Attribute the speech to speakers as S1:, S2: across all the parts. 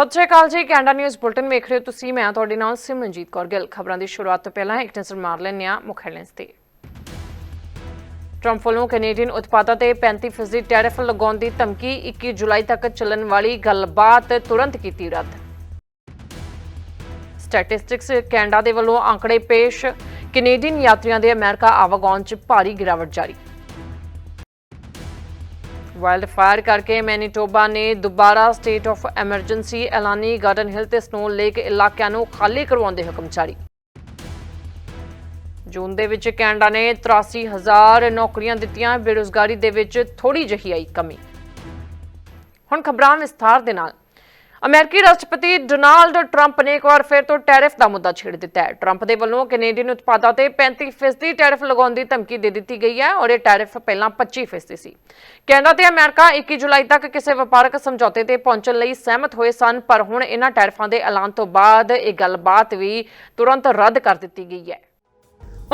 S1: ਸਤਿ ਸ਼੍ਰੀ ਅਕਾਲ ਜੀ, Canada news bulletin ਵੇਖ ਰਹੇ ਹੋ ਤੁਸੀਂ, ਮੈਂ ਤੁਹਾਡੇ ਨਾਲ ਸਿਮਰਨਜੀਤ ਕੌਰ ਗਿੱਲ। ਖਬਰਾਂ ਦੀ ਸ਼ੁਰੂਆਤ ਤੋਂ ਪਹਿਲਾਂ ਇੱਕ ਨਜ਼ਰ ਮਾਰ ਲੈਂਦੇ ਹਾਂ ਮੁੱਖ ਹੈਡਲਾਈਨਸ ਤੇ। ਟਰੰਪ ਵੱਲੋਂ ਕੈਨੇਡੀਅਨ ਉਤਪਾਦਾਂ ਤੇ 35% ਟੈਰਿਫ ਲਗਾਉਣ ਦੀ ਧਮਕੀ 21 ਜੁਲਾਈ ਤੱਕ ਚੱਲਣ ਵਾਲੀ ਗੱਲਬਾਤ ਤੁਰੰਤ ਕੀਤੀ ਰੱਦ। ਸਟੈਟਿਸਟਿਕਸ ਕੈਨੇਡਾ ਦੇ ਵੱਲੋਂ ਅੰਕੜੇ ਪੇਸ਼ ਕੈਨੇਡੀਅਨ ਯਾਤਰੀਆਂ ਦੇ ਅਮਰੀਕਾ ਆਵਾਗਾਉਣ 'ਚ ਭਾਰੀ ਗਿਰਾਵਟ ਜਾਰੀ। ਵਾਈਲਡ ਫਾਇਰ ਕਰਕੇ ਮੈਨੀਟੋਬਾ ਨੇ ਦੁਬਾਰਾ ਸਟੇਟ ਆਫ ਐਮਰਜੈਂਸੀ ਐਲਾਨੀ ਗਾਰਡਨ ਹਿਲ ਤੇ ਸਨੋ ਲੇਕ ਇਲਾਕਿਆਂ ਨੂੰ ਖਾਲੀ ਕਰਵਾਉਣ ਦੇ ਹੁਕਮ ਜਾਰੀ। ਜੂਨ ਦੇ ਵਿੱਚ ਕੈਨੇਡਾ ਨੇ 83000 ਨੌਕਰੀਆਂ ਦਿੱਤੀਆਂ, ਬੇਰੁਜ਼ਗਾਰੀ ਦੇ ਵਿੱਚ ਥੋੜੀ ਜਿਹੀ ਆਈ ਕਮੀ। ਹੁਣ ਖਬਰਾਂ ਵਿਸਥਾਰ ਦੇ ਨਾਲ। ਅਮਰੀਕੀ ਰਾਸ਼ਟਰਪਤੀ ਡੋਨਾਲਡ ਟਰੰਪ ਨੇ ਇੱਕ ਵਾਰ ਫਿਰ ਤੋਂ ਟੈਰਿਫ ਦਾ ਮੁੱਦਾ ਛੇੜ ਦਿੱਤਾ ਹੈ। ਟਰੰਪ ਦੇ ਵੱਲੋਂ ਕੈਨੇਡੀਅਨ ਉਤਪਾਦਾਂ ਤੇ 35% ਟੈਰਿਫ ਲਗਾਉਣ ਦੀ ਧਮਕੀ ਦੇ ਦਿੱਤੀ ਗਈ ਹੈ ਔਰ ਇਹ ਟੈਰਿਫ ਪਹਿਲਾਂ 25% ਸੀ। ਕੈਨੇਡਾ ਤੇ ਅਮਰੀਕਾ 21 ਜੁਲਾਈ ਤੱਕ ਕਿਸੇ ਵਪਾਰਕ ਸਮਝੌਤੇ ਤੇ ਪਹੁੰਚਣ ਲਈ ਸਹਿਮਤ ਹੋਏ ਸਨ, ਪਰ ਹੁਣ ਇਹਨਾਂ ਟੈਰਿਫਾਂ ਦੇ ਐਲਾਨ ਤੋਂ ਬਾਅਦ ਇਹ ਗੱਲਬਾਤ ਵੀ ਤੁਰੰਤ ਰੱਦ ਕਰ ਦਿੱਤੀ ਗਈ ਹੈ।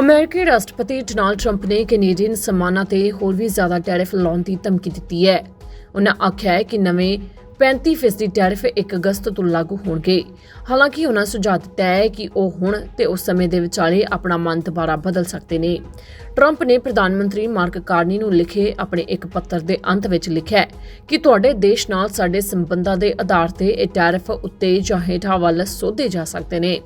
S1: ਅਮਰੀਕੀ ਰਾਸ਼ਟਰਪਤੀ ਡੋਨਾਲਡ ਟਰੰਪ ਨੇ ਕੈਨੇਡੀਅਨ ਸਮਾਨਾਂ ਤੇ ਹੋਰ ਵੀ ਜ਼ਿਆਦਾ ਟੈਰਿਫ ਲਾਉਣ ਦੀ ਧਮਕੀ ਦਿੱਤੀ ਹੈ। ਉਹਨਾਂ ਆਖਿਆ ਹੈ ਕਿ ਨਵੇਂ 35% ਟੈਰਿਫ 1 ਅਗਸਤ ਤੋਂ ਲਾਗੂ ਹੋਣਗੇ। ਹਾਲਾਂਕਿ ਉਹਨਾਂ ਸੁਝਾਅ ਦਿੱਤਾ ਹੈ ਕਿ ਉਹ ਹੁਣ ਤੇ ਉਸ ਸਮੇਂ ਦੇ ਵਿਚਾਲੇ ਆਪਣਾ ਮਨ ਦੁਬਾਰਾ ਬਦਲ ਸਕਦੇ ਨੇ। ਟਰੰਪ ਨੇ ਪ੍ਰਧਾਨ ਮੰਤਰੀ ਮਾਰਕ ਕਾਰਨੀ ਨੂੰ ਲਿਖੇ ਆਪਣੇ ਇੱਕ ਪੱਤਰ ਦੇ ਅੰਤ ਵਿੱਚ ਲਿਖਿਆ ਕਿ ਤੁਹਾਡੇ ਦੇਸ਼ ਨਾਲ ਸਾਡੇ ਸੰਬੰਧਾਂ ਦੇ ਆਧਾਰ ਤੇ ਇਹ ਟੈਰਿਫ ਉੱਤੇ ਜਾਂ ਹੇਠਾਂ ਵੱਲ ਸੋਧੇ ਜਾ ਸਕਦੇ ਨੇ।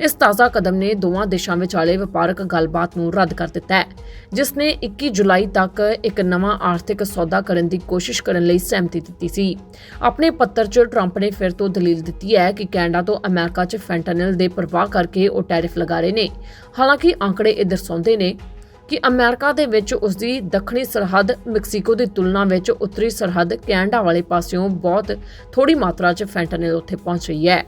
S1: ਇਸ ਤਾਜ਼ਾ ਕਦਮ ਨੇ ਦੋਵਾਂ ਦੇਸ਼ਾਂ ਵਿਚਾਲੇ ਵਪਾਰਕ ਗੱਲਬਾਤ ਨੂੰ ਰੱਦ ਕਰ ਦਿੱਤਾ ਹੈ, ਜਿਸ ਨੇ 21 ਜੁਲਾਈ ਤੱਕ ਇੱਕ ਨਵਾਂ ਆਰਥਿਕ ਸੌਦਾ ਕਰਨ ਦੀ ਕੋਸ਼ਿਸ਼ ਕਰਨ ਲਈ ਸਹਿਮਤੀ ਦਿੱਤੀ ਸੀ। ਆਪਣੇ ਪੱਤਰ 'ਚ ਟਰੰਪ ਨੇ ਫਿਰ ਤੋਂ ਦਲੀਲ ਦਿੱਤੀ ਹੈ ਕਿ ਕੈਨੇਡਾ ਤੋਂ ਅਮਰੀਕਾ 'ਚ ਫੈਂਟਨਲ ਦੇ ਪ੍ਰਵਾਹ ਕਰਕੇ ਉਹ ਟੈਰਿਫ ਲਗਾ ਰਹੇ ਨੇ। ਹਾਲਾਂਕਿ ਅੰਕੜੇ ਇਹ ਦਰਸਾਉਂਦੇ ਨੇ ਕਿ ਅਮਰੀਕਾ ਦੇ ਵਿੱਚ ਉਸ ਦੀ ਦੱਖਣੀ ਸਰਹੱਦ ਮੈਕਸੀਕੋ ਦੀ ਤੁਲਨਾ ਵਿੱਚ ਉੱਤਰੀ ਸਰਹੱਦ ਕੈਨੇਡਾ ਵਾਲੇ ਪਾਸਿਓਂ ਬਹੁਤ ਥੋੜੀ ਮਾਤਰਾ 'ਚ ਫੈਂਟਨਲ ਉੱਥੇ ਪਹੁੰਚ ਰਹੀ ਹੈ।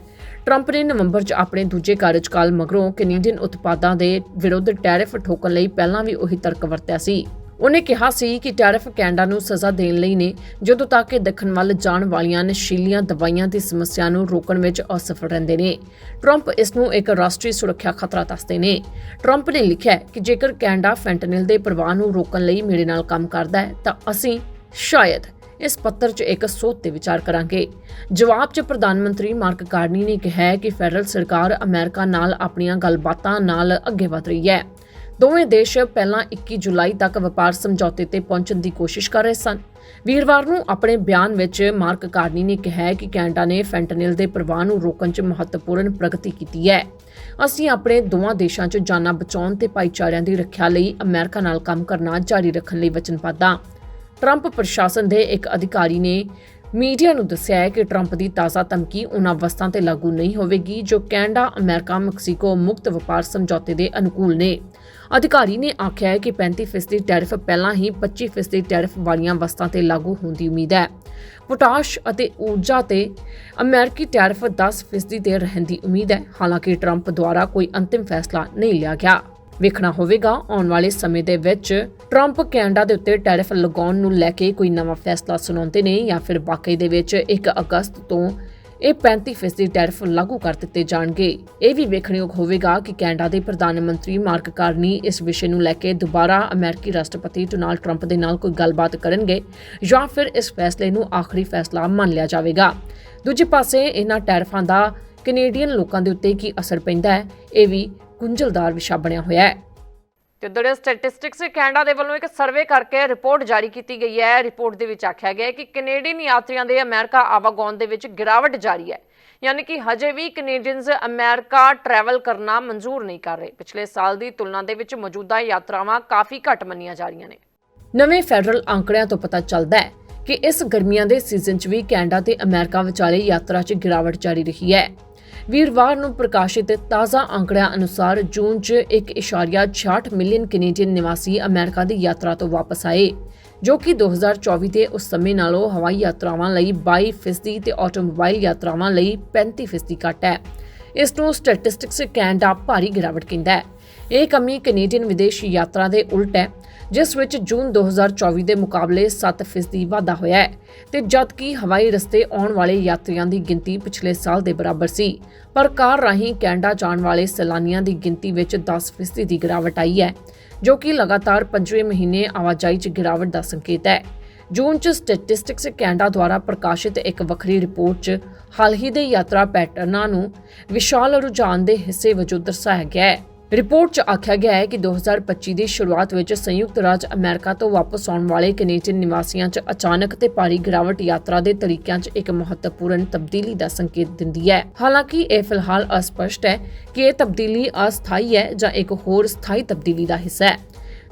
S1: ਟਰੰਪ ਨੇ ਨਵੰਬਰ 'ਚ ਆਪਣੇ ਦੂਜੇ ਕਾਰਜਕਾਲ ਮਗਰੋਂ ਕੈਨੇਡੀਅਨ ਉਤਪਾਦਾਂ ਦੇ ਵਿਰੁੱਧ ਟੈਰਿਫ ਠੋਕਣ ਲਈ ਪਹਿਲਾਂ ਵੀ ਉਹੀ ਤਰਕ ਵਰਤਿਆ ਸੀ। ਉਹਨੇ ਕਿਹਾ ਸੀ ਕਿ ਟੈਰਿਫ ਕੈਨੇਡਾ ਨੂੰ ਸਜ਼ਾ ਦੇਣ ਲਈ ਨੇ, ਜਦੋਂ ਤੱਕ ਇਹ ਦੱਖਣ ਵੱਲ ਜਾਣ ਵਾਲੀਆਂ ਨਸ਼ੀਲੀਆਂ ਦਵਾਈਆਂ ਦੀ ਸਮੱਸਿਆ ਨੂੰ ਰੋਕਣ ਵਿੱਚ ਅਸਫਲ ਰਹਿੰਦੇ ਨੇ। ਟਰੰਪ ਇਸ ਨੂੰ ਇੱਕ ਰਾਸ਼ਟਰੀ ਸੁਰੱਖਿਆ ਖਤਰਾ ਦੱਸਦੇ ਨੇ। ਟਰੰਪ ਨੇ ਲਿਖਿਆ ਕਿ ਜੇਕਰ ਕੈਨੇਡਾ ਫੈਂਟਨਿਲ ਦੇ ਪ੍ਰਵਾਹ ਨੂੰ ਰੋਕਣ ਲਈ ਮੇਰੇ ਨਾਲ ਕੰਮ ਕਰਦਾ ਹੈ, ਤਾਂ ਅਸੀਂ ਸ਼ਾਇਦ ਇਸ ਪੱਤਰ 'ਚ ਇੱਕ ਸੋਧ ਤੇ ਵਿਚਾਰ ਕਰਾਂਗੇ। ਜਵਾਬ 'ਚ ਪ੍ਰਧਾਨ ਮੰਤਰੀ ਮਾਰਕ ਕਾਰਨੀ ਨੇ ਕਿਹਾ ਕਿ ਫੈਡਰਲ ਸਰਕਾਰ ਅਮਰੀਕਾ ਨਾਲ ਆਪਣੀਆਂ ਗੱਲਬਾਤਾਂ ਨਾਲ ਅੱਗੇ ਵਧ ਰਹੀ ਹੈ। ਦੋਵੇਂ ਦੇਸ਼ ਪਹਿਲਾਂ 21 ਜੁਲਾਈ ਤੱਕ ਵਪਾਰ ਸਮਝੌਤੇ ਤੇ ਪਹੁੰਚਣ ਦੀ ਕੋਸ਼ਿਸ਼ ਕਰ ਰਹੇ ਸਨ। ਵੀਰਵਾਰ ਨੂੰ ਆਪਣੇ ਬਿਆਨ ਵਿੱਚ ਮਾਰਕ ਕਾਰਨੀ ਨੇ ਕਿਹਾ ਕਿ ਕੈਨੇਡਾ ਨੇ ਫੈਂਟਨਲ ਦੇ ਪ੍ਰਵਾਹ ਨੂੰ ਰੋਕਣ 'ਚ ਮਹੱਤਵਪੂਰਨ ਪ੍ਰਗਤੀ ਕੀਤੀ ਹੈ। ਅਸੀਂ ਆਪਣੇ ਦੋਵਾਂ ਦੇਸ਼ਾਂ 'ਚ ਜਾਨਾਂ ਬਚਾਉਣ ਤੇ ਭਾਈਚਾਰਿਆਂ ਦੀ ਰੱਖਿਆ ਲਈ ਅਮਰੀਕਾ ਨਾਲ ਕੰਮ ਕਰਨਾ ਜਾਰੀ ਰੱਖਣ ਲਈ ਵਚਨਬੱਧ ਹਾਂ। ਟਰੰਪ ਪ੍ਰਸ਼ਾਸਨ ਦੇ ਇੱਕ ਅਧਿਕਾਰੀ ਨੇ ਮੀਡੀਆ ਨੂੰ ਦੱਸਿਆ ਹੈ ਕਿ ਟਰੰਪ ਦੀ ਤਾਜ਼ਾ ਧਮਕੀ ਉਹਨਾਂ ਵਸਤਾਂ ਤੇ ਲਾਗੂ ਨਹੀਂ ਹੋਵੇਗੀ ਜੋ ਕੈਨੇਡਾ, ਅਮਰੀਕਾ, ਮੈਕਸੀਕੋ ਮੁਕਤ ਵਪਾਰ ਸਮਝੌਤੇ ਦੇ ਅਨੁਕੂਲ ਨੇ। ਅਧਿਕਾਰੀ ਨੇ ਆਖਿਆ ਹੈ ਕਿ 35% ਟੈਰਿਫ ਪਹਿਲਾਂ ਹੀ 25% ਟੈਰਿਫ ਵਾਲੀਆਂ ਵਸਤਾਂ ਤੇ ਲਾਗੂ ਹੋਣ ਦੀ ਉਮੀਦ ਹੈ। ਪੋਟਾਸ਼ ਅਤੇ ਊਰਜਾ ਤੇ ਅਮਰੀਕੀ ਟੈਰਿਫ 10% ਤੇ ਰਹਿਣ ਦੀ ਉਮੀਦ ਹੈ। ਹਾਲਾਂਕਿ ਟਰੰਪ ਦੁਆਰਾ ਕੋਈ ਅੰਤਿਮ ਫੈਸਲਾ ਨਹੀਂ ਲਿਆ ਗਿਆ। ਵੇਖਣਾ ਹੋਵੇਗਾ, ਆਉਣ ਵਾਲੇ ਸਮੇਂ ਦੇ ਵਿੱਚ ਟਰੰਪ ਕੈਨੇਡਾ ਦੇ ਉੱਤੇ ਟੈਰਿਫ ਲਗਾਉਣ ਨੂੰ ਲੈ ਕੇ ਕੋਈ ਨਵਾਂ ਫੈਸਲਾ ਸੁਣਾਉਂਦੇ ਨੇ ਜਾਂ ਫਿਰ ਵਾਕਈ ਦੇ ਵਿੱਚ 1 ਅਗਸਤ ਤੋਂ ਇਹ 35% ਟੈਰਿਫ ਲਾਗੂ ਕਰ ਦਿੱਤੇ ਜਾਣਗੇ। ਇਹ ਵੀ ਵੇਖਣਯੋਗ ਹੋਵੇਗਾ ਕਿ ਕੈਨੇਡਾ ਦੇ ਪ੍ਰਧਾਨ ਮੰਤਰੀ ਮਾਰਕ ਕਾਰਨੀ ਇਸ ਵਿਸ਼ੇ ਨੂੰ ਲੈ ਕੇ ਦੁਬਾਰਾ ਅਮਰੀਕੀ ਰਾਸ਼ਟਰਪਤੀ ਡੋਨਾਲਡ ਟਰੰਪ ਦੇ ਨਾਲ ਕੋਈ ਗੱਲਬਾਤ ਕਰਨਗੇ ਜਾਂ ਫਿਰ ਇਸ ਫੈਸਲੇ ਨੂੰ ਆਖਰੀ ਫੈਸਲਾ ਮੰਨ ਲਿਆ ਜਾਵੇਗਾ। ਦੂਜੇ ਪਾਸੇ ਇਹਨਾਂ ਟੈਰਿਫਾਂ ਦਾ ਕੈਨੇਡੀਅਨ ਲੋਕਾਂ ਦੇ ਉੱਤੇ ਕੀ ਅਸਰ ਪੈਂਦਾ ਹੈ, ਇਹ ਵੀ ਗੁੰਝਲਦਾਰ ਵਿਸ਼ਾ ਬਣਿਆ ਹੋਇਆ ਹੈ। ਤੇ ਉਧਰ ਸਟੈਟਿਸਟਿਕਸ ਕੈਨੇਡਾ ਦੇ ਵੱਲੋਂ ਇੱਕ ਸਰਵੇ ਕਰਕੇ ਰਿਪੋਰਟ ਜਾਰੀ ਕੀਤੀ ਗਈ ਹੈ। ਰਿਪੋਰਟ ਦੇ ਵਿੱਚ ਆਖਿਆ ਗਿਆ ਹੈ ਕਿ ਕੈਨੇਡੀਅਨ ਯਾਤਰੀਆਂ ਦੇ ਅਮਰੀਕਾ ਆਵਾਗਾਉਣ ਦੇ ਵਿੱਚ ਗਿਰਾਵਟ ਜਾਰੀ ਹੈ। ਯਾਨੀ ਕਿ ਹਜੇ ਵੀ ਕੈਨੇਡੀਅਨਸ ਅਮਰੀਕਾ ਟਰੈਵਲ ਕਰਨਾ ਮਨਜ਼ੂਰ ਨਹੀਂ ਕਰ ਰਹੇ। ਪਿਛਲੇ ਸਾਲ ਦੀ ਤੁਲਨਾ ਦੇ ਵਿੱਚ ਮੌਜੂਦਾ ਯਾਤਰਾਵਾਂ ਕਾਫੀ ਘੱਟ ਮੰਨੀਆਂ ਜਾ ਰਹੀਆਂ ਨੇ। ਨਵੇਂ ਫੈਡਰਲ ਅੰਕੜਿਆਂ ਤੋਂ ਪਤਾ ਚੱਲਦਾ ਹੈ ਕਿ ਇਸ ਗਰਮੀਆਂ ਦੇ ਸੀਜ਼ਨ 'ਚ ਵੀ ਕੈਨੇਡਾ ਤੇ ਅਮਰੀਕਾ ਵਿਚਾਲੇ ਯਾਤਰਾ 'ਚ ਗਿਰਾਵਟ ਜਾਰੀ ਰਹੀ ਹੈ। ਵੀਰਵਾਰ ਨੂੰ ਪ੍ਰਕਾਸ਼ਿਤ ਤਾਜ਼ਾ ਅੰਕੜਿਆਂ ਅਨੁਸਾਰ ਜੂਨ 'ਚ 1.66 ਮਿਲੀਅਨ ਕੈਨੇਡੀਅਨ ਨਿਵਾਸੀ ਅਮਰੀਕਾ ਦੀ ਯਾਤਰਾ ਤੋਂ ਵਾਪਸ ਆਏ, ਜੋ ਕਿ 2024 ਦੇ ਉਸ ਸਮੇਂ ਨਾਲੋਂ ਹਵਾਈ ਯਾਤਰਾਵਾਂ ਲਈ 22% ਤੇ ਆਟੋਮੋਬਾਈਲ ਯਾਤਰਾਵਾਂ ਲਈ 35% ਘੱਟ ਹੈ। ਇਸ ਨੂੰ ਸਟੈਟਿਸਟਿਕਸ ਕੈਨੇਡਾ ਭਾਰੀ ਗਿਰਾਵਟ ਕਹਿੰਦਾ ਹੈ। ਇਹ ਕਮੀ ਕੈਨੇਡੀਅਨ ਵਿਦੇਸ਼ ਯਾਤਰਾ ਦੇ ਉਲਟ ਹੈ ਜਿਸ ਵਿੱਚ ਜੂਨ 2024 ਦੇ ਮੁਕਾਬਲੇ 7% ਵਾਧਾ ਹੋਇਆ ਹੈ ਤੇ ਜਦਕਿ ਹਵਾਈ ਰਸਤੇ ਆਉਣ ਵਾਲੇ ਯਾਤਰੀਆਂ ਦੀ ਗਿਣਤੀ ਪਿਛਲੇ ਸਾਲ ਦੇ ਬਰਾਬਰ ਸੀ, ਪਰ ਕਾਰ ਰਾਹੀਂ ਕੈਨੇਡਾ ਜਾਣ ਵਾਲੇ ਸੈਲਾਨੀਆਂ ਦੀ ਗਿਣਤੀ ਵਿੱਚ 10% ਦੀ ਗਿਰਾਵਟ ਆਈ ਹੈ, ਜੋ ਕਿ ਲਗਾਤਾਰ ਪੰਜਵੇਂ ਮਹੀਨੇ ਆਵਾਜਾਈ 'ਚ ਗਿਰਾਵਟ ਦਾ ਸੰਕੇਤ ਹੈ। ਜੂਨ 'ਚ ਸਟੈਟਿਸਟਿਕਸ ਕੈਨੇਡਾ ਦੁਆਰਾ ਪ੍ਰਕਾਸ਼ਿਤ ਇੱਕ ਵੱਖਰੀ ਰਿਪੋਰਟ 'ਚ ਹਾਲ ਹੀ ਦੇ ਯਾਤਰਾ ਪੈਟਰਨਾਂ ਨੂੰ ਵਿਸ਼ਾਲ ਰੁਝਾਨ ਦੇ ਹਿੱਸੇ ਵਜੋਂ ਦਰਸਾਇਆ ਗਿਆ ਹੈ। ਰਿਪੋਰਟ 'ਚ ਆਖਿਆ ਗਿਆ ਹੈ ਕਿ 2025 ਦੀ ਸ਼ੁਰੂਆਤ ਵਿੱਚ ਸੰਯੁਕਤ ਰਾਜ ਅਮਰੀਕਾ ਤੋਂ ਵਾਪਸ ਆਉਣ ਵਾਲੇ ਕੈਨੇਡੀਅਨ ਨਿਵਾਸੀਆਂ 'ਚ ਅਚਾਨਕ ਤੇ ਭਾਰੀ ਗਿਰਾਵਟ ਯਾਤਰਾ ਦੇ ਤਰੀਕਿਆਂ 'ਚ ਇੱਕ ਮਹੱਤਵਪੂਰਨ ਤਬਦੀਲੀ ਦਾ ਸੰਕੇਤ ਦਿੰਦੀ ਹੈ। ਹਾਲਾਂਕਿ, ਇਹ ਫਿਲਹਾਲ ਅਸਪਸ਼ਟ ਹੈ ਕਿ ਇਹ ਤਬਦੀਲੀ ਅਸਥਾਈ ਹੈ ਜਾਂ ਇੱਕ ਹੋਰ ਸਥਾਈ ਤਬਦੀਲੀ ਦਾ ਹਿੱਸਾ ਹੈ।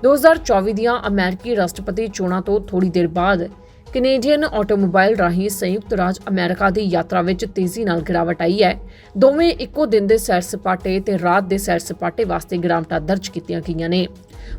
S1: 2024 ਦੀਆਂ ਅਮਰੀਕੀ ਰਾਸ਼ਟਰਪਤੀ ਚੋਣਾਂ ਤੋਂ ਥੋੜੀ ਦੇਰ ਬਾਅਦ ਕੈਨੇਡੀਅਨ ਆਟੋਮੋਬਾਈਲ ਰਾਹੀਂ ਸੰਯੁਕਤ ਰਾਜ ਅਮਰੀਕਾ ਦੀ ਯਾਤਰਾ ਵਿੱਚ ਤੇਜ਼ੀ ਨਾਲ ਗਿਰਾਵਟ ਆਈ ਹੈ। ਦੋਵੇਂ ਇੱਕੋ ਦਿਨ ਦੇ ਸੈਰ ਸਪਾਟੇ ਤੇ ਰਾਤ ਦੇ ਸੈਰ ਸਪਾਟੇ ਵਾਸਤੇ ਗਿਰਾਵਟਾਂ ਦਰਜ ਕੀਤੀਆਂ ਗਈਆਂ ਨੇ।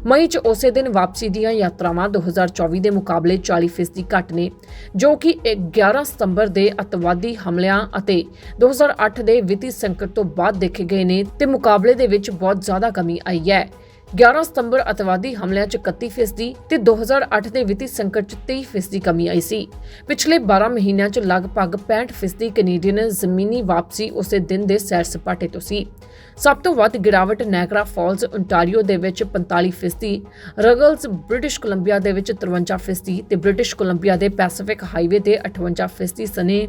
S1: ਮਈ 'ਚ ਉਸੇ ਦਿਨ ਵਾਪਸੀ ਦੀਆਂ ਯਾਤਰਾਵਾਂ 2024 ਦੇ ਮੁਕਾਬਲੇ 40% ਘੱਟ ਨੇ, ਜੋ ਕਿ 11 ਸਤੰਬਰ ਦੇ ਅਤਵਾਦੀ ਹਮਲਿਆਂ ਅਤੇ 2008 ਦੇ ਵਿੱਤੀ ਸੰਕਟ ਤੋਂ ਬਾਅਦ ਦੇਖੇ ਗਏ ਨੇ ਤੇ ਮੁਕਾਬਲੇ ਦੇ ਵਿੱਚ ਬਹੁਤ ਜ਼ਿਆਦਾ ਕਮੀ ਆਈ ਹੈ। 11 ਸਤੰਬਰ ਅਤਵਾਦੀ ਹਮਲਿਆਂ 'ਚ 31% ਤੇ 2008 ਦੇ ਵਿੱਤੀ ਸੰਕਟ 'ਚ 23% ਕਮੀ ਆਈ ਸੀ। ਪਿਛਲੇ 12 ਮਹੀਨਿਆਂ 'ਚ ਲਗਭਗ 65% ਕੈਨੇਡੀਅਨ ਜ਼ਮੀਨੀ ਵਾਪਸੀ ਉਸੇ ਦਿਨ ਦੇ ਸੈਰ ਸਪਾਟੇ ਤੋਂ ਸੀ। ਸਭ ਤੋਂ ਵੱਧ ਗਿਰਾਵਟ ਨੈਗਰਾ ਫਾਲਸ ontario ਦੇ ਵਿੱਚ 45% ਰਗਲਸ ਬ੍ਰਿਟਿਸ਼ ਕੋਲੰਬੀਆ ਦੇ ਵਿੱਚ 53% ਤੇ ਬ੍ਰਿਟਿਸ਼ ਕੋਲੰਬੀਆ ਦੇ ਪੈਸੀਫਿਕ ਹਾਈਵੇ ਤੇ 58% ਸਨੇ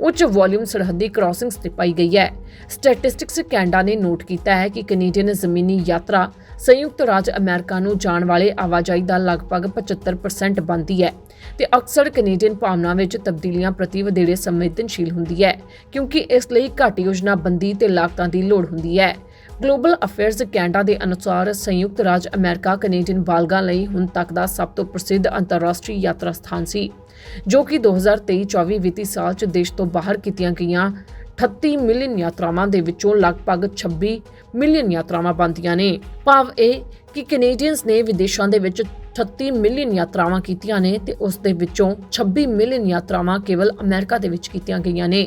S1: ਉੱਚ ਵੋਲਿਊਮ ਸਰਹੱਦੀ ਕ੍ਰਾਸਿੰਗਸ ਤੇ ਪਾਈ ਗਈ ਹੈ। ਸਟੈਟਿਸਟਿਕਸ ਕੈਨੇਡਾ ਨੇ ਨੋਟ ਕੀਤਾ ਹੈ ਕਿ ਕੈਨੇਡੀਅਨ ਜ਼ਮੀਨੀ ਯਾਤਰਾ ਸੰਯੁਕਤ ਰਾਜ ਅਮਰੀਕਾ ਨੂੰ ਜਾਣ ਵਾਲੇ ਆਵਾਜਾਈ ਦਾ ਲਗਭਗ 75% ਬਣਦੀ ਹੈ ਤੇ ਅਕਸਰ ਕੈਨੇਡੀਅਨ ਭਾਵਨਾ ਵਿੱਚ ਤਬਦੀਲੀਆਂ ਪ੍ਰਤੀ ਵਧੇਰੇ ਸੰਵੇਦਨਸ਼ੀਲ ਹੁੰਦੀ ਹੈ, ਕਿਉਂਕਿ ਇਸ ਲਈ ਘੱਟ ਯੋਜਨਾਬੰਦੀ ਤੇ ਲਾਗਤਾਂ ਦੀ ਲੋੜ ਹੁੰਦੀ ਹੈ। ਗਲੋਬਲ ਅਫੇਅਰਸ ਕੈਨੇਡਾ ਦੇ ਅਨੁਸਾਰ ਸੰਯੁਕਤ ਰਾਜ ਅਮਰੀਕਾ ਕੈਨੇਡੀਅਨ ਬਾਲਗਾਂ ਲਈ ਹੁਣ ਤੱਕ ਦਾ ਸਭ ਤੋਂ ਪ੍ਰਸਿੱਧ ਅੰਤਰਰਾਸ਼ਟਰੀ ਯਾਤਰਾ ਸਥਾਨ ਸੀ, ਜੋ ਕਿ 2023-24 ਵਿੱਤੀ ਸਾਲ 'ਚ ਦੇਸ਼ ਤੋਂ ਬਾਹਰ ਕੀਤੀਆਂ ਗਈਆਂ 38 ਮਿਲੀਅਨ ਯਾਤਰਾਵਾਂ ਦੇ ਵਿੱਚੋਂ ਲਗਭਗ 26 ਮਿਲੀਅਨ ਯਾਤਰਾਵਾਂ ਬਣਦੀਆਂ ਨੇ। ਭਾਵ ਇਹ ਕਿ ਕੈਨੇਡੀਅਨਸ ਨੇ ਵਿਦੇਸ਼ਾਂ ਦੇ ਵਿੱਚ 38 ਮਿਲੀਅਨ ਯਾਤਰਾਵਾਂ ਕੀਤੀਆਂ ਨੇ ਤੇ ਉਸ ਦੇ ਵਿੱਚੋਂ 26 ਮਿਲੀਅਨ ਯਾਤਰਾਵਾਂ ਕੇਵਲ ਅਮਰੀਕਾ ਦੇ ਵਿੱਚ ਕੀਤੀਆਂ ਗਈਆਂ ਨੇ।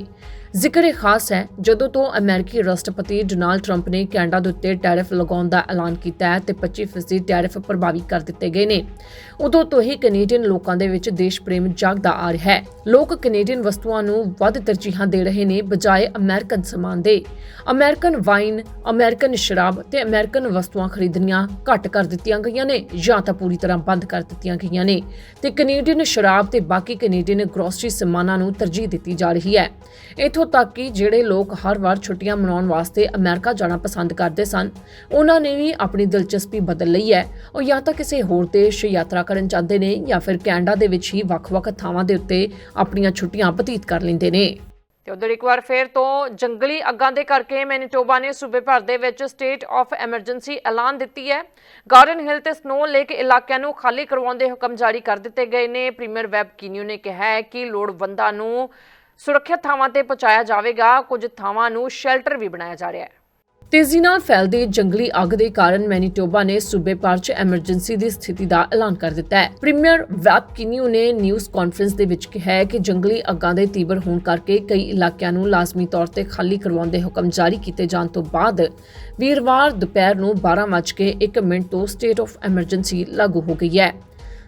S1: ਜ਼ਿਕਰ ਖਾਸ ਹੈ, ਜਦੋਂ ਤੋਂ ਅਮਰੀਕੀ ਰਾਸ਼ਟਰਪਤੀ ਡੋਨਾਲਡ ਟਰੰਪ ਨੇ ਕੈਨੇਡਾ ਦੇ ਉੱਤੇ ਟੈਰਿਫ ਲਗਾਉਣ ਦਾ ਐਲਾਨ ਕੀਤਾ ਹੈ ਤੇ 25% ਟੈਰਿਫ ਪ੍ਰਭਾਵੀ ਕਰ ਦਿੱਤੇ ਗਏ ਨੇ। ਉਦੋਂ ਤੋਂ ਹੀ ਕੈਨੇਡੀਅਨ ਲੋਕਾਂ ਦੇ ਵਿੱਚ ਦੇਸ਼ ਪ੍ਰੇਮ ਜਾਗਦਾ ਆ ਰਿਹਾ ਹੈ। ਲੋਕ ਕੈਨੇਡੀਅਨ ਵਸਤੂਆਂ ਨੂੰ ਵੱਧ ਤਰਜੀਹਾਂ ਦੇ ਰਹੇ ਨੇ, ਬਜਾਏ ਅਮਰੀਕਨ ਸਮਾਨ ਦੇ। ਅਮਰੀਕਨ ਵਾਈਨ, ਅਮਰੀਕਨ ਸ਼ਰਾਬ ਤੇ ਅਮਰੀਕਨ ਵਸਤੂਆਂ ਖਰੀਦਣੀਆਂ ਘੱਟ ਕਰ ਦਿੱਤੀਆਂ ਗਈਆਂ ਨੇ ਜਾਂ ਤਾਂ ਪੂਰੀ ਤਰ੍ਹਾਂ ਬੰਦ ਕਰ ਦਿੱਤੀਆਂ ਗਈਆਂ ਨੇ। ਤੇ ਕੈਨੇਡੀਅਨ ਸ਼ਰਾਬ ਤੇ ਬਾਕੀ ਕੈਨੇਡੀਅਨ ਗਰੋਸਰੀ ਸਮਾਨਾਂ ਨੂੰ ਤਰਜੀਹ ਦਿੱਤੀ ਜਾ ਰਹੀ ਹੈ। ਇਥੋਂ ਤੱਕ ਕਿ ਜਿਹੜੇ ਲੋਕ ਹਰ ਵਾਰ ਛੁੱਟੀਆਂ ਮਨਾਉਣ ਵਾਸਤੇ ਅਮਰੀਕਾ ਜਾਣਾ ਪਸੰਦ ਕਰਦੇ ਸਨ, ਉਹਨਾਂ ਨੇ ਵੀ ਆਪਣੀ ਦਿਲਚਸਪੀ ਬਦਲ ਲਈ ਹੈ। ਉਹ ਜਾਂ ਤਾਂ ਕਿਸੇ ਹੋਰ ਦੇਸ਼ ਯਾਤਰਾ ਕਰਨ ਚਾਹੁੰਦੇ ਨੇ ਜਾਂ ਫਿਰ ਕੈਨੇਡਾ ਦੇ ਵਿੱਚ ਹੀ ਵੱਖ-ਵੱਖ ਥਾਵਾਂ ਦੇ ਉੱਤੇ ਆਪਣੀਆਂ ਛੁੱਟੀਆਂ ਬਤੀਤ ਕਰ ਲੈਂਦੇ ਨੇ। ਤੇ ਉਧਰ ਇੱਕ ਵਾਰ ਫੇਰ ਤੋਂ ਜੰਗਲੀ ਅੱਗਾਂ ਦੇ ਕਰਕੇ ਮੈਨੀਟੋਬਾ ਨੇ ਸੂਬੇ ਭਰ ਦੇ ਵਿੱਚ ਸਟੇਟ ਆਫ ਐਮਰਜੈਂਸੀ ਐਲਾਨ ਦਿੱਤੀ ਹੈ। ਗਾਰਡਨ ਹਿੱਲ ਤੇ ਸਨੋ ਲੇਕ ਇਲਾਕਿਆਂ ਨੂੰ ਖਾਲੀ ਕਰਵਾਉਣ ਦੇ ਹੁਕਮ ਜਾਰੀ ਕਰ ਦਿੱਤੇ ਗਏ ਨੇ। ਪ੍ਰੀਮੀਅਰ ਵੈਬ ਕੀਨਿਊ ਨੇ ਕਿਹਾ ਹੈ ਕਿ ਲੋੜਵੰਦਾਂ ਨੂੰ ਸੁਰੱਖਿਅਤ ਥਾਵਾਂ ਤੇ ਪਹੁੰਚਾਇਆ ਜਾਵੇਗਾ। ਕੁਝ ਥਾਵਾਂ ਨੂੰ ਸ਼ੈਲਟਰ ਵੀ ਬਣਾਇਆ ਜਾ ਰਿਹਾ ਹੈ। ਤੇਜ਼ੀ ਨਾਲ ਫੈਲਦੀ ਜੰਗਲੀ ਅੱਗ ਦੇ ਕਾਰਨ ਮੈਨੀਟੋਬਾ ਨੇ ਸੂਬੇ ਭਰ 'ਚ ਐਮਰਜੈਂਸੀ ਦੀ ਸਥਿਤੀ ਦਾ ਐਲਾਨ ਕਰ ਦਿੱਤਾ ਹੈ। ਪ੍ਰੀਮੀਅਰ ਵੈਪਕਿਨਿਊ ਨੇ ਨਿਊਜ਼ ਕਾਨਫਰੰਸ ਦੇ ਵਿੱਚ ਕਿਹਾ ਹੈ ਕਿ ਜੰਗਲੀ ਅੱਗਾਂ ਦੇ ਤੀਬਰ ਹੋਣ ਕਰਕੇ ਕਈ ਇਲਾਕਿਆਂ ਨੂੰ ਲਾਜ਼ਮੀ ਤੌਰ ਤੇ ਖਾਲੀ ਕਰਵਾਉਣ ਦੇ ਹੁਕਮ ਜਾਰੀ ਕੀਤੇ ਜਾਣ ਤੋਂ ਬਾਅਦ ਵੀਰਵਾਰ ਦੁਪਹਿਰ ਨੂੰ 12:01 ਮਿੰਟ ਤੋਂ ਸਟੇਟ ਆਫ ਐਮਰਜੈਂਸੀ ਲਾਗੂ ਹੋ ਗਈ ਹੈ।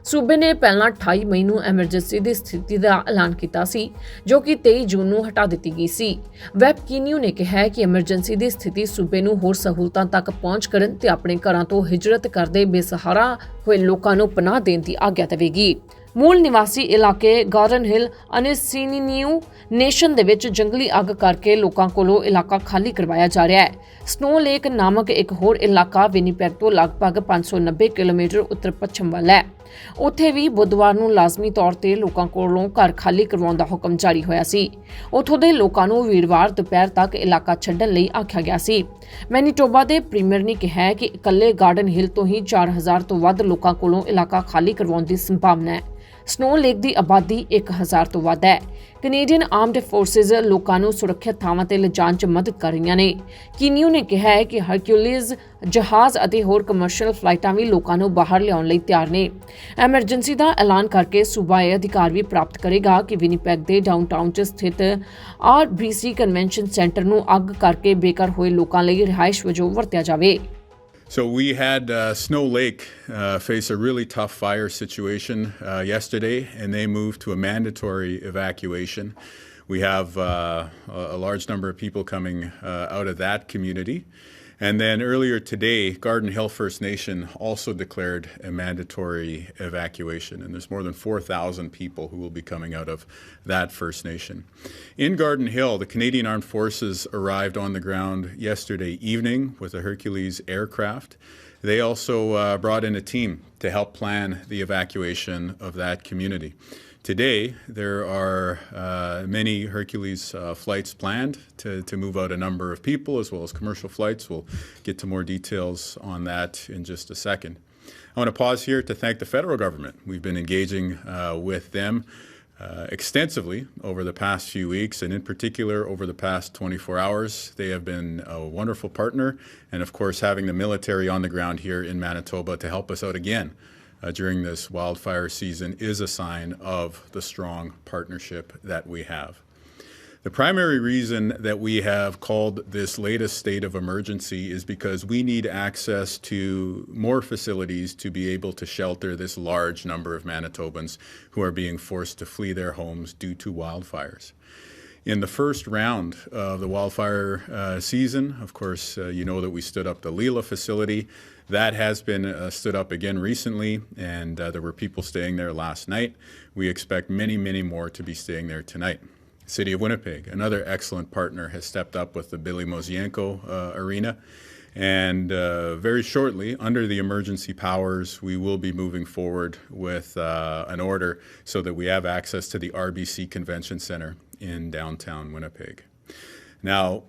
S1: ਸੂਬੇ ਨੇ ਪਹਿਲਾਂ 28 ਮਈ ਨੂੰ ਐਮਰਜੈਂਸੀ ਦੀ ਸਥਿਤੀ ਦਾ ਐਲਾਨ ਕੀਤਾ ਸੀ, ਜੋ ਕਿ 23 ਜੂਨ ਨੂੰ ਹਟਾ ਦਿੱਤੀ ਗਈ ਸੀ। ਵੈਬ ਕੀਨਿਊ ਨੇ ਕਿਹਾ ਕਿ ਐਮਰਜੈਂਸੀ ਦੀ ਸਥਿਤੀ ਸੂਬੇ ਨੂੰ ਹੋਰ ਸਹੂਲਤਾਂ ਤੱਕ ਪਹੁੰਚ ਕਰਨ ਤੇ ਆਪਣੇ ਘਰਾਂ ਤੋਂ ਹਿਜਰਤ ਕਰਦੇ ਬੇਸਹਾਰਾ ਹੋਏ ਲੋਕਾਂ ਨੂੰ ਪਨਾਹ ਦੇਣ ਦੀ ਆਗਿਆ ਦੇਵੇਗੀ। ਮੂਲ ਨਿਵਾਸੀ ਇਲਾਕੇ ਗਾਰਡਨ ਹਿੱਲ ਅਨੇਸੀਨੀਨਿਊ ਨੇਸ਼ਨ ਦੇ ਵਿੱਚ ਜੰਗਲੀ ਅੱਗ ਕਰਕੇ ਲੋਕਾਂ ਕੋਲੋਂ ਇਲਾਕਾ ਖਾਲੀ ਕਰਵਾਇਆ ਜਾ ਰਿਹਾ ਹੈ। ਸਨੋ ਲੇਕ ਨਾਮਕ ਇੱਕ ਹੋਰ ਇਲਾਕਾ ਵਿਨੀਪੈਗ ਤੋਂ ਲਗਭਗ 590 ਕਿਲੋਮੀਟਰ ਉੱਤਰ ਪੱਛਮ ਵੱਲ ਹੈ। ਉੱਥੇ ਵੀ ਬੁੱਧਵਾਰ ਨੂੰ ਲਾਜ਼ਮੀ ਤੌਰ ਤੇ ਲੋਕਾਂ ਕੋਲੋਂ ਘਰ ਖਾਲੀ ਕਰਵਾਉਣ ਦਾ ਹੁਕਮ ਜਾਰੀ ਹੋਇਆ ਸੀ। ਉੱਥੋਂ ਦੇ ਲੋਕਾਂ ਨੂੰ ਵੀਰਵਾਰ ਦੁਪਹਿਰ ਤੱਕ ਇਲਾਕਾ ਛੱਡਣ ਲਈ ਆਖਿਆ ਗਿਆ ਸੀ। ਮੈਨੀਟੋਬਾ ਦੇ ਪ੍ਰੀਮੀਅਰ ਨੇ ਕਿਹਾ ਕਿ ਇਕੱਲੇ ਗਾਰਡਨ ਹਿੱਲ ਤੋਂ ਹੀ 4000 ਤੋਂ ਵੱਧ ਲੋਕਾਂ ਕੋਲੋਂ ਇਲਾਕਾ ਖਾਲੀ ਕਰਵਾਉਣ ਦੀ ਸੰਭਾਵਨਾ ਹੈ। ਸਨੋ ਲੇਕ ਦੀ ਆਬਾਦੀ 1000 ਤੋਂ ਵੱਧ ਹੈ। ਕੈਨੇਡੀਅਨ ਆਰਮਡ ਫੋਰਸਿਸ ਲੋਕਾਂ ਨੂੰ ਸੁਰੱਖਿਅਤ ਥਾਵਾਂ ਤੇ ਲਿਜਾਣ 'ਚ ਮਦਦ ਕਰ ਰਹੀਆਂ ਨੇ। ਕੀਨੀਓ ਨੇ ਕਿਹਾ ਹੈ ਕਿ ਹਰਕਿਊਲਿਸ ਜਹਾਜ਼ ਅਤੇ ਹੋਰ ਕਮਰਸ਼ੀਅਲ ਫਲਾਈਟਾਂ ਵੀ ਲੋਕਾਂ ਨੂੰ ਬਾਹਰ ਲਿਆਉਣ ਲਈ ਤਿਆਰ ਨੇ। ਐਮਰਜੈਂਸੀ ਦਾ ਐਲਾਨ ਕਰਕੇ ਸੂਬਾ ਇਹ ਅਧਿਕਾਰ ਵੀ ਪ੍ਰਾਪਤ ਕਰੇਗਾ ਕਿ ਵਿਨੀਪੈਗ ਦੇ ਡਾਊਨਟਾਊਨ 'ਚ ਸਥਿਤ ਆਰਬੀਸੀ ਕਨਵੈਨਸ਼ਨ ਸੈਂਟਰ ਨੂੰ ਅੱਗ ਕਰਕੇ ਬੇਕਾਰ ਹੋਏ ਲੋਕਾਂ ਲਈ ਰਿਹਾਇਸ਼ ਵਜੋਂ ਵਰਤਿਆ ਜਾਵੇ।
S2: So we had uh, Snow Lake uh, face a really tough fire situation uh, yesterday, and they moved to a mandatory evacuation. We have uh, a large number of people coming uh, out of that community. And then earlier today, Garden Hill First Nation also declared a mandatory evacuation, and there's more than 4,000 people who will be coming out of that First Nation. In Garden Hill, the Canadian Armed Forces arrived on the ground yesterday evening with a Hercules aircraft. They also uh, brought in a team to help plan the evacuation of that community. Today, there are uh, many Hercules uh, flights planned to, to move out a number of people as well as commercial flights. We'll get to more details on that in just a second. I want to pause here to thank the federal government. We've been engaging uh, with them uh, extensively over the past few weeks, and in particular over the past 24 hours. They have been a wonderful partner, and of course, having the military on the ground here in Manitoba to help us out again uh, during this wildfire season is a sign of the strong partnership that we have. The primary reason that we have called this latest state of emergency is because we need access to more facilities to be able to shelter this large number of Manitobans who are being forced to flee their homes due to wildfires. In the first round of the wildfire uh, season, of course, uh, you know that we stood up the Leela facility. That has been uh, stood up again recently, and uh, there were people staying there last night. We expect many, many more to be staying there tonight. City of Winnipeg, another excellent partner, has stepped up with the Billy Mozienko uh, Arena. And uh, very shortly, under the emergency powers, we will be moving forward with an order so that we have access to the RBC Convention Center in downtown Winnipeg. Now,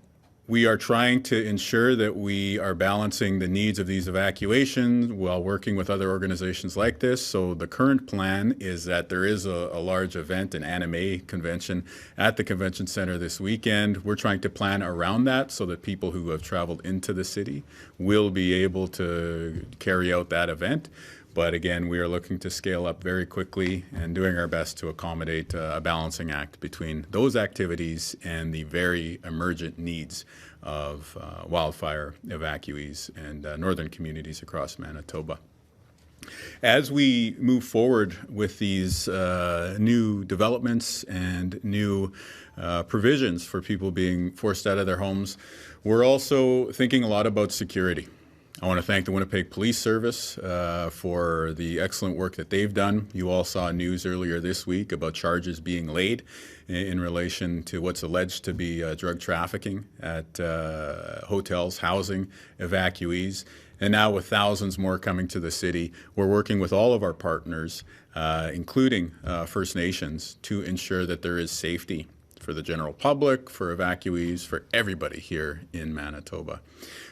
S2: we are trying to ensure that we are balancing the needs of these evacuations while working with other organizations like this. So the current plan is that there is a, a large event, an anime convention at the convention center this weekend. We're trying to plan around that so that people who have traveled into the city will be able to carry out that event. But again, we are looking to scale up very quickly and doing our best to accommodate uh, a balancing act between those activities and the very emergent needs of uh, wildfire evacuees and uh, northern communities across Manitoba. As we move forward with these uh, new developments and new uh, provisions for people being forced out of their homes, we're also thinking a lot about security. I want to thank the Winnipeg Police Service uh, for the excellent work that they've done. You all saw news earlier this week about charges being laid in, in relation to what's alleged to be uh, drug trafficking at uh, hotels housing evacuees. And now, with thousands more coming to the city, we're working with all of our partners, uh, including uh, First Nations, to ensure that there is safety for the general public, for evacuees, for everybody here in Manitoba.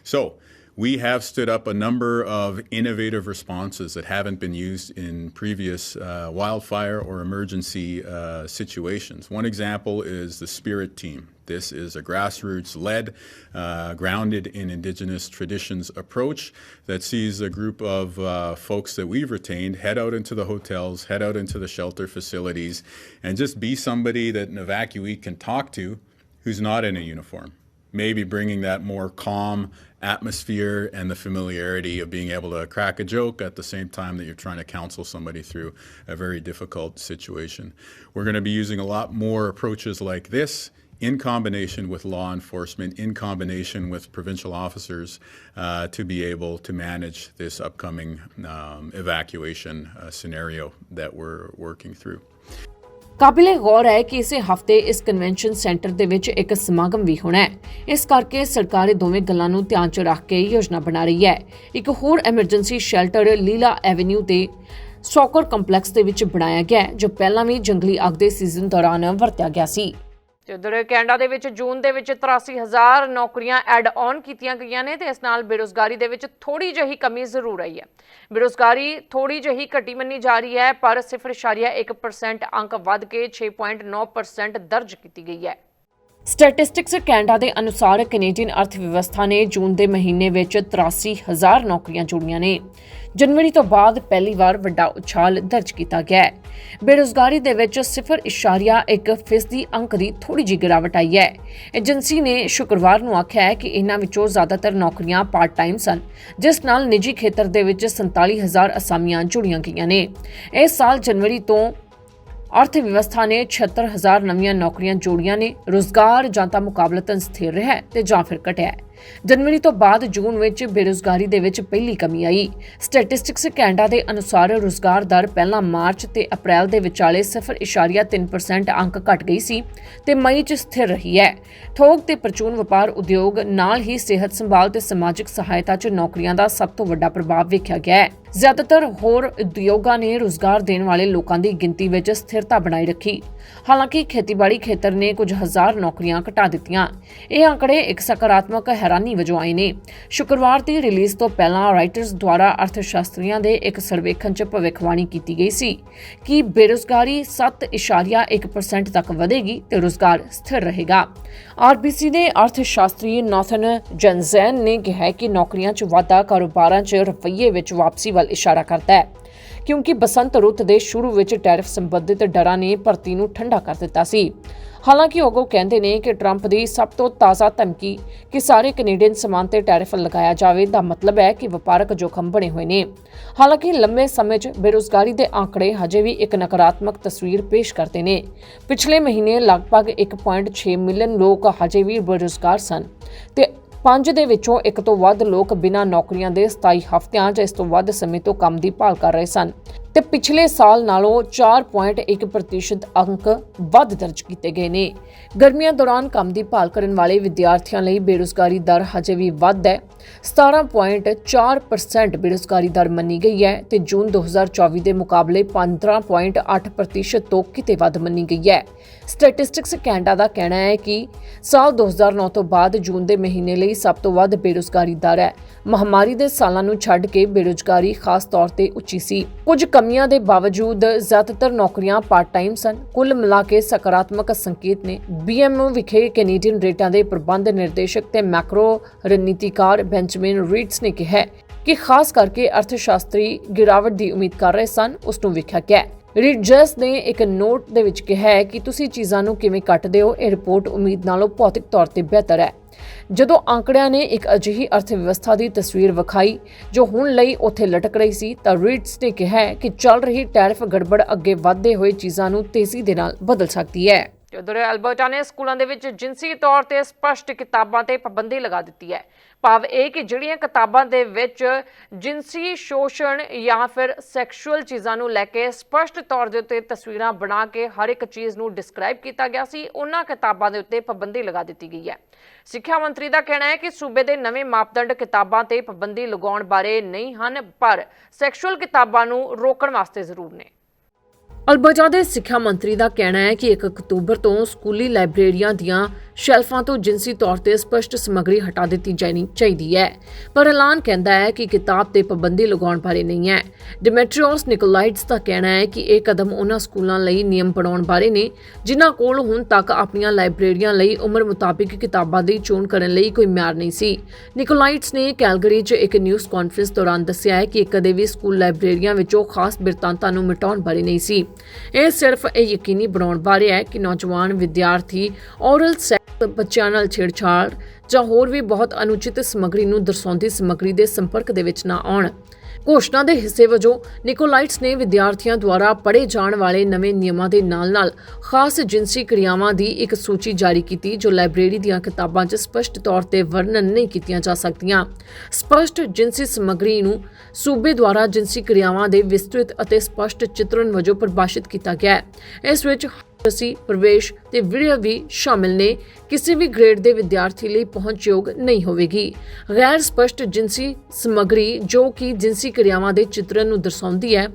S2: So, we have stood up a number of innovative responses that haven't been used in previous uh, wildfire or emergency uh, situations. One example is the Spirit Team. This is a grassroots led, uh, grounded in Indigenous traditions approach that sees a group of uh, folks that we've retained head out into the hotels, head out into the shelter facilities, and just be somebody that an evacuee can talk to who's not in a uniform maybe bringing that more calm atmosphere and the familiarity of being able to crack a joke at the same time that you're trying to counsel somebody through a very difficult situation. We're going to be using a lot more approaches like this in combination with law enforcement, in combination with provincial officers, uh, to be able to manage this upcoming um, evacuation uh, scenario that we're working through.
S1: ਕਾਬਿਲੇ ਗੌਰ ਹੈ ਕਿ ਇਸੇ ਹਫ਼ਤੇ ਇਸ convention centre ਦੇ ਵਿੱਚ ਇੱਕ ਸਮਾਗਮ ਵੀ ਹੋਣਾ ਹੈ। ਇਸ ਕਰਕੇ ਸਰਕਾਰ ਇਹ ਦੋਵੇਂ ਗੱਲਾਂ ਨੂੰ ਧਿਆਨ 'ਚ ਰੱਖ ਕੇ ਯੋਜਨਾ ਬਣਾ ਰਹੀ ਹੈ। ਇੱਕ ਹੋਰ ਐਮਰਜੈਂਸੀ ਸ਼ੈਲਟਰ ਲੀਲਾ ਐਵੇਨਿਊ ਤੇ ਸੌਕਰ ਕੰਪਲੈਕਸ ਦੇ ਵਿੱਚ ਬਣਾਇਆ ਗਿਆ ਜੋ ਪਹਿਲਾਂ ਵੀ ਜੰਗਲੀ ਅੱਗ ਦੇ ਸੀਜ਼ਨ ਦੌਰਾਨ ਵਰਤਿਆ ਗਿਆ ਸੀ। ਤੇ ਉਧਰ ਕੈਨੇਡਾ ਦੇ ਵਿੱਚ ਜੂਨ ਦੇ ਵਿੱਚ 83000 ਨੌਕਰੀਆਂ ਐਡ ਆਨ ਕੀਤੀਆਂ ਗਈਆਂ ਨੇ ਤੇ ਇਸ ਨਾਲ ਬੇਰੋਜ਼ਗਾਰੀ ਦੇ ਵਿੱਚ ਥੋੜੀ ਜਿਹੀ ਕਮੀ ਜ਼ਰੂਰ ਆਈ ਹੈ। ਬੇਰੋਜ਼ਗਾਰੀ ਥੋੜੀ ਜਿਹੀ ਘਟੀ ਮੰਨੀ ਜਾ ਰਹੀ ਹੈ, ਪਰ 0.1% ਅੰਕ ਵੱਧ ਕੇ 6.9% ਦਰਜ ਕੀਤੀ ਗਈ ਹੈ। ਸਟੈਟਿਸਟਿਕਸ ਕੈਨੇਡਾ ਦੇ ਅਨੁਸਾਰ ਕੈਨੇਡੀਅਨ ਅਰਥ ਵਿਵਸਥਾ ਨੇ ਜੂਨ ਦੇ ਮਹੀਨੇ ਵਿੱਚ 83000 ਨੌਕਰੀਆਂ ਜੁੜੀਆਂ ਨੇ। ਜਨਵਰੀ ਤੋਂ ਬਾਅਦ ਪਹਿਲੀ ਵਾਰ ਵੱਡਾ ਉਛਾਲ ਦਰਜ ਕੀਤਾ ਗਿਆ ਹੈ। ਬੇਰੋਜ਼ਗਾਰੀ ਦੇ ਵਿੱਚ 0.1 ਫੀਸਦੀ ਅੰਕ ਦੀ ਥੋੜੀ ਜਿਹੀ ਗਿਰਾਵਟ ਆਈ ਹੈ। ਏਜੰਸੀ ਨੇ ਸ਼ੁੱਕਰਵਾਰ ਨੂੰ ਆਖਿਆ ਹੈ ਕਿ ਇਹਨਾਂ ਵਿੱਚੋਂ ਜ਼ਿਆਦਾਤਰ ਨੌਕਰੀਆਂ ਪਾਰਟ ਟਾਈਮ ਸਨ, ਜਿਸ ਨਾਲ ਨਿੱਜੀ ਖੇਤਰ ਦੇ ਵਿੱਚ 47000 ਅਸਾਮੀਆਂ ਜੁੜੀਆਂ ਗਈਆਂ ਨੇ। ਇਸ ਸਾਲ ਜਨਵਰੀ ਤੋਂ ਅਰਥ ਵਿਵਸਥਾ ਨੇ 76000 ਨਵੀਆਂ ਨੌਕਰੀਆਂ ਜੋੜੀਆਂ ਨੇ। ਰੋਜ਼ਗਾਰ ਜਾਂ ਤਾਂ ਮੁਕਾਬਲਤਨ ਸਥਿਰ ਰਿਹਾ ਹੈ ਤੇ ਜਾਂ ਫਿਰ ਘਟਿਆ ਹੈ। ਜਨਵਰੀ ਤੋਂ ਬਾਅਦ ਜੂਨ ਵਿੱਚ ਬੇਰੁਜ਼ਗਾਰੀ ਦੇ ਵਿੱਚ ਪਹਿਲੀ ਕਮੀ ਆਈ। ਸਟੈਟਿਸਟਿਕਸ ਕੈਨੇਡਾ ਦੇ ਅਨੁਸਾਰ ਰੁਜ਼ਗਾਰ ਦਰ ਪਹਿਲਾਂ ਮਾਰਚ ਤੇ ਅਪ੍ਰੈਲ ਦੇ ਵਿਚਾਲੇ 0.3% ਅੰਕ ਘਟ ਗਈ ਸੀ ਤੇ ਮਈ 'ਚ ਸਥਿਰ ਰਹੀ ਹੈ। ਥੋਕ ਤੇ ਪ੍ਰਚੂਨ ਵਪਾਰ ਉਦਯੋਗ ਨਾਲ ਹੀ ਸਿਹਤ ਸੰਭਾਲ ਤੇ ਸਮਾਜਿਕ ਸਹਾਇਤਾ 'ਚ ਨੌਕਰੀਆਂ ਦਾ ਸਭ ਤੋਂ ਵੱਡਾ ਪ੍ਰਭਾਵ ਵੇਖਿਆ ਗਿਆ ਹੈ। ਜ਼ਿਆਦਾਤਰ ਹੋਰ ਉਦਯੋਗਾਂ ਨੇ ਰੁਜ਼ਗਾਰ ਦੇਣ ਵਾਲੇ ਲੋਕਾਂ ਦੀ ਗਿਣਤੀ ਵਿੱਚ ਸਥਿਰਤਾ ਬਣਾਈ ਰੱਖੀ। ਹਾਲਾਂਕਿ ਖੇਤੀਬਾੜੀ ਖੇਤਰ ਨੇ ਕੁਝ ਹਜ਼ਾਰ ਨੌਕਰੀਆਂ ਘਟਾ ਦਿੱਤੀਆਂ। ਇਹ ਅੰਕੜੇ ਇੱਕ ਸਕਾਰਾਤਮਕ ਹੈਰਾਨੀ ਵਜੋਂ ਆਏ ਨੇ। ਸ਼ੁੱਕਰਵਾਰ ਦੀ ਰਿਲੀਜ਼ ਤੋਂ ਪਹਿਲਾਂ ਰਾਈਟਰਸ ਦੁਆਰਾ ਅਰਥਸ਼ਾਸਤਰੀਆਂ ਦੇ ਇੱਕ ਸਰਵੇਖਣ 'ਚ ਭਵਿੱਖਬਾਣੀ ਕੀਤੀ ਗਈ ਸੀ ਕਿ ਬੇਰੁਜ਼ਗਾਰੀ 7.1% ਤੱਕ ਵਧੇਗੀ ਤੇ ਰੁਜ਼ਗਾਰ ਸਥਿਰ ਰਹੇਗਾ। ਆਰਬੀਸੀ ਦੇ ਅਰਥਸ਼ਾਸਤਰੀ ਨਾਥਨ ਜਨਜ਼ੈਨ ਨੇ ਕਿਹਾ ਕਿ ਨੌਕਰੀਆਂ 'ਚ ਵਾਧਾ ਕਾਰੋਬਾਰਾਂ 'ਚ ਰਵੱਈਏ ਵਿੱਚ ਵਾਪਸੀ ਵੱਲ ਇਸ਼ਾਰਾ ਕਰਦਾ ਹੈ। ਕਿਉਂਕਿ ਬਸੰਤ ਰੁੱਤ ਦੇ ਸ਼ੁਰੂ ਵਿੱਚ ਟੈਰਿਫ ਸੰਬੰਧਿਤ ਡਰਾਂ ਨੇ ਭਰਤੀ ਨੂੰ ਠੰਡਾ ਕਰ ਦਿੱਤਾ ਸੀ। ਹਾਲਾਂਕਿ ਉਹ ਕਹਿੰਦੇ ਨੇ ਕਿ ਟਰੰਪ ਦੀ ਸਭ ਤੋਂ ਤਾਜ਼ਾ ਧਮਕੀ ਕਿ ਸਾਰੇ ਕੈਨੇਡੀਅਨ ਸਮਾਨ ਤੇ ਟੈਰਿਫ ਲਗਾਇਆ ਜਾਵੇ ਦਾ ਮਤਲਬ ਹੈ ਕਿ ਵਪਾਰਕ ਜੋਖਮ ਬਣੇ ਹੋਏ ਨੇ। ਹਾਲਾਂਕਿ ਲੰਮੇ ਸਮੇਂ 'ਚ ਬੇਰੁਜ਼ਗਾਰੀ ਦੇ ਆંકੜੇ ਹਜੇ ਵੀ ਇੱਕ ਨਕਾਰਾਤਮਕ ਤਸਵੀਰ ਪੇਸ਼ ਕਰਦੇ ਨੇ। ਪਿਛਲੇ ਮਹੀਨੇ ਲਗਭਗ 1.6 ਮਿਲੀਅਨ ਲੋਕ ਹਜੇ ਵੀ ਬੇਰੁਜ਼ਗਾਰ ਸਨ ਤੇ ਪੰਜ ਦੇ ਵਿੱਚੋਂ ਇੱਕ ਤੋਂ ਵੱਧ ਲੋਕ ਬਿਨਾਂ ਨੌਕਰੀਆਂ ਦੇ 27 ਹਫ਼ਤਿਆਂ ਜਾਂ ਇਸ ਤੋਂ ਵੱਧ ਸਮੇਂ ਤੋਂ ਕੰਮ ਦੀ ਭਾਲ ਕਰ ਰਹੇ ਸਨ। ਤੇ ਪਿਛਲੇ ਸਾਲ ਨਾਲੋਂ 4.1% ਅੰਕ ਵੱਧ ਦਰਜ ਕੀਤੇ ਗਏ ਨੇ। ਗਰਮੀਆਂ ਦੌਰਾਨ ਕੰਮ ਦੀ ਭਾਲ ਕਰਨ ਵਾਲੇ ਵਿਦਿਆਰਥੀਆਂ ਲਈ ਬੇਰੁਜ਼ਗਾਰੀ ਦਰ ਹਜੇ ਵੀ ਵੱਧ ਹੈ। 17.4% ਬੇਰੁਜ਼ਗਾਰੀ ਦਰ ਮੰਨੀ ਗਈ ਹੈ ਤੇ ਜੂਨ 2024 ਦੇ ਮੁਕਾਬਲੇ 15.8% ਤੋਂ ਕਿਤੇ ਵੱਧ ਮੰਨੀ ਗਈ ਹੈ। ਸਟੈਟਿਸਟਿਕਸ ਕੈਨੇਡਾ ਦਾ ਕਹਿਣਾ ਹੈ ਕਿ ਸਾਲ 2009 ਤੋਂ ਬਾਅਦ ਜੂਨ ਦੇ ਮਹੀਨੇ ਲਈ ਸਭ ਤੋਂ ਵੱਧ ਬੇਰੁਜ਼ਗਾਰੀ ਦਰ ਹੈ। ਮਹਾਮਾਰੀ ਦੇ ਸਾਲਾਂ ਨੂੰ ਛੱਡ ਕੇ ਬੇਰੁਜ਼ਗਾਰੀ ਖਾਸ ਤੌਰ ਤੇ ਉੱਚੀ ਸੀ। ਕੁਝ ਕਮੀਆਂ ਦੇ ਬਾਵਜੂਦ ਜ਼ਿਆਦਾਤਰ ਨੌਕਰੀਆਂ ਪਾਰਟ ਟਾਈਮ ਸਨ। ਕੁੱਲ ਮਿਲਾ ਕੇ ਸਕਾਰਾਤਮਕ ਸੰਕੇਤ ਨੇ ਬੀਐਮਓ ਵਿਖੇ ਕੈਨੇਡੀਅਨ ਰੇਟਾਂ ਦੇ ਪ੍ਰਬੰਧ ਨਿਰਦੇਸ਼ਕ ਤੇ ਮੈਕਰੋ ਰਣਨੀਤੀਕਾਰ ਬੈਂਚਮਿਨ ਰੀਡਸ ਨੇ ਕਿਹਾ ਕਿ ਖਾਸ ਕਰਕੇ ਅਰਥਸ਼ਾਸਤਰੀ ਗਿਰਾਵਟ ਦੀ ਉਮੀਦ ਕਰ ਰਹੇ ਸਨ, ਉਸ ਨੂੰ ਵੇਖਿਆ ਗਿਆ। ਹੈ। ਨੇ ਇੱਕ ਨੋਟ ਦੇ ਵਿੱਚ ਕਿਹਾ ਹੈ ਕਿ ਤੁਸੀਂ ਚੀਜ਼ਾਂ ਨੂੰ ਕਿਵੇਂ ਕੱਟਦੇ ਹੋ, ਇਹ ਰਿਪੋਰਟ ਉਮੀਦ ਨਾਲੋਂ ਭੌਤਿਕ ਤੌਰ ਤੇ ਬਿਹਤਰ ਹੈ। ਜਦੋਂ ਅੰਕੜਿਆਂ ਨੇ ਇੱਕ ਅਜਿਹੀ ਅਰਥ ਵਿਵਸਥਾ ਦੀ ਤਸਵੀਰ ਵਿਖਾਈ, ਜੋ ਹੁਣ ਲਈ ਉੱਥੇ ਲਟਕ ਰਹੀ ਸੀ, ਤਾਂ ਰੀਡਸ ਨੇ ਕਿਹਾ ਕਿ ਚੱਲ ਰਹੀ ਟੈਰਿਫ ਗੜਬੜ ਅੱਗੇ ਵਧਦੇ ਹੋਏ ਚੀਜ਼ਾਂ ਨੂੰ ਤੇਜ਼ੀ ਦੇ ਨਾਲ ਬਦਲ ਸਕਦੀ ਹੈ। ਤੇ ਉਧਰ ਐਲਬਰਟਾ ਨੇ ਸਕੂਲਾਂ ਦੇ ਵਿੱਚ ਜਿਨਸੀ ਤੌਰ ਤੇ ਸਪਸ਼ਟ ਕਿਤਾਬਾਂ ਤੇ ਪਾਬੰਦੀ ਲਗਾ ਦਿੱਤੀ ਹੈ। ਭਾਵ ਇਹ ਕਿ ਜਿਹੜੀਆਂ ਕਿਤਾਬਾਂ ਦੇ ਵਿੱਚ ਜਿਨਸੀ ਸ਼ੋਸ਼ਣ ਜਾਂ ਫਿਰ ਸੈਕਸ਼ੂਅਲ ਚੀਜ਼ਾਂ ਨੂੰ ਲੈ ਕੇ ਸਪਸ਼ਟ ਤੌਰ ਦੇ ਉੱਤੇ ਤਸਵੀਰਾਂ ਬਣਾ ਕੇ ਹਰ ਇੱਕ ਚੀਜ਼ ਨੂੰ ਡਿਸਕ੍ਰਾਈਬ ਕੀਤਾ ਗਿਆ ਸੀ, ਉਹਨਾਂ ਕਿਤਾਬਾਂ ਦੇ ਉੱਤੇ ਪਾਬੰਦੀ ਲਗਾ ਦਿੱਤੀ ਗਈ ਹੈ। ਸਿੱਖਿਆ ਮੰਤਰੀ ਦਾ ਕਹਿਣਾ ਹੈ ਕਿ ਸੂਬੇ ਦੇ ਨਵੇਂ ਮਾਪਦੰਡ ਕਿਤਾਬਾਂ ਤੇ ਪਾਬੰਦੀ ਲਗਾਉਣ ਬਾਰੇ ਨਹੀਂ ਹਨ, ਪਰ ਸੈਕਸ਼ੂਅਲ ਕਿਤਾਬਾਂ ਨੂੰ ਰੋਕਣ ਵਾਸਤੇ ਜ਼ਰੂਰ ਨੇ। ਅਲਬਜ਼ਾ ਦੇ ਸਿੱਖਿਆ ਮੰਤਰੀ ਦਾ ਕਹਿਣਾ ਹੈ ਕਿ 1 ਅਕਤੂਬਰ ਤੋਂ ਸਕੂਲੀ ਲਾਇਬ੍ਰੇਰੀਆਂ ਦੀਆਂ ਸ਼ੈਲਫਾਂ ਤੋਂ ਜਿਨਸੀ ਤੌਰ ਤੇ ਸਪਸ਼ਟ ਸਮੱਗਰੀ ਹਟਾ ਦਿੱਤੀ ਜਾਣੀ ਚਾਹੀਦੀ ਹੈ। ਪਰ ਐਲਾਨ ਕਹਿੰਦਾ ਹੈ ਕਿ ਕਿਤਾਬ ਤੇ ਪਾਬੰਦੀ ਲਗਾਉਣ ਬਾਰੇ ਨਹੀਂ ਹੈ। ਡਿਮੈਟ੍ਰੀਓਸ ਨਿਕੋਲਾਈਟਸ ਦਾ ਕਹਿਣਾ ਹੈ ਕਿ ਇਹ ਕਦਮ ਉਹਨਾਂ ਸਕੂਲਾਂ ਲਈ ਨਿਯਮ ਬਣਾਉਣ ਬਾਰੇ ਨੇ, ਜਿਨ੍ਹਾਂ ਕੋਲ ਹੁਣ ਤੱਕ ਆਪਣੀਆਂ ਲਾਇਬ੍ਰੇਰੀਆਂ ਲਈ ਉਮਰ ਮੁਤਾਬਿਕ ਕਿਤਾਬਾਂ ਦੀ ਚੋਣ ਕਰਨ ਲਈ ਕੋਈ ਮਿਆਰ ਨਹੀਂ ਸੀ। ਨਿਕੋਲਾਈਟਸ ਨੇ ਕੈਲਗਰੀ 'ਚ ਇੱਕ ਨਿਊਜ਼ ਕਾਨਫਰੰਸ ਦੌਰਾਨ ਦੱਸਿਆ ਹੈ ਕਿ ਕਦੇ ਵੀ ਸਕੂਲ ਲਾਇਬ੍ਰੇਰੀਆਂ ਵਿੱਚੋਂ ਖਾਸ ਬਿਰਤਾਂਤਾਂ ਨੂੰ ਮਿਟਾਉਣ ਬਾਰੇ ਨਹੀਂ ਸੀ। ਇਹ ਸਿਰਫ ਇਹ ਯਕੀਨੀ ਬਣਾਉਣ ਬਾਰੇ ਹੈ ਕਿ ਨੌਜਵਾਨ ਵਿਦਿਆਰਥੀ ਔਰਲ ਸੈਕਸ ਬੱਚਿਆਂ ਨਾਲ ਛੇੜਛਾੜ ਜਾਂ ਹੋਰ ਵੀ ਬਹੁਤ ਅਨੁਚਿਤ ਸਮੱਗਰੀ ਨੂੰ ਦਰਸਾਉਂਦੀ ਸਮੱਗਰੀ ਦੇ ਸੰਪਰਕ ਦੇ ਵਿੱਚ ਨਾ ਆਉਣ। ਘੋਸ਼ਣਾ ਦੇ ਹਿੱਸੇ ਵਜੋਂ ਨਿਕੋਲਾਈਟਸ ਨੇ ਵਿਦਿਆਰਥੀਆਂ ਦੁਆਰਾ ਪੜ੍ਹੇ ਜਾਣ ਵਾਲੇ ਨਵੇਂ ਨਿਯਮਾਂ ਦੇ ਨਾਲ-ਨਾਲ ਖਾਸ ਜਿਨਸੀ ਕਿਰਿਆਵਾਂ ਦੀ ਇੱਕ ਸੂਚੀ ਜਾਰੀ ਕੀਤੀ, ਜੋ ਲਾਇਬ੍ਰੇਰੀ ਦੀਆਂ ਕਿਤਾਬਾਂ 'ਚ ਸਪਸ਼ਟ ਤੌਰ ਤੇ ਵਰਣਨ ਨਹੀਂ ਕੀਤੀਆਂ ਜਾ ਸਕਦੀਆਂ। ਸਪਸ਼ਟ ਜਿਨਸੀ ਸਮੱਗਰੀ ਨੂੰ ਸੂਬੇ ਦੁਆਰਾ ਜਿਨਸੀ ਕਿਰਿਆਵਾਂ ਦੇ ਵਿਸਤ੍ਰਿਤ ਅਤੇ ਸਪਸ਼ਟ ਚਿਤਰਣ ਵਜੋਂ ਪਰਿਭਾਸ਼ਿਤ ਕੀਤਾ ਗਿਆ ਹੈ। ਇਸ ਵਿੱਚ ਅਸੀਂ ਪ੍ਰਵੇਸ਼ ਤੇ ਵੀਡੀਓ ਵੀ ਸ਼ਾਮਿਲ ਨੇ। ਕਿਸੇ ਵੀ ਗ੍ਰੇਡ ਦੇ ਵਿਦਿਆਰਥੀ ਲਈ ਪਹੁੰਚਯੋਗ ਨਹੀਂ ਹੋਵੇਗੀ। ਗੈਰ ਸਪਸ਼ਟ ਜਿਨਸੀ ਸਮੱਗਰੀ ਜੋ ਕਿ ਜਿਨਸੀ ਕਿਰਿਆਵਾਂ ਦੇ ਚਿੱਤਰਨ ਨੂੰ ਦਰਸਾਉਂਦੀ ਹੈ,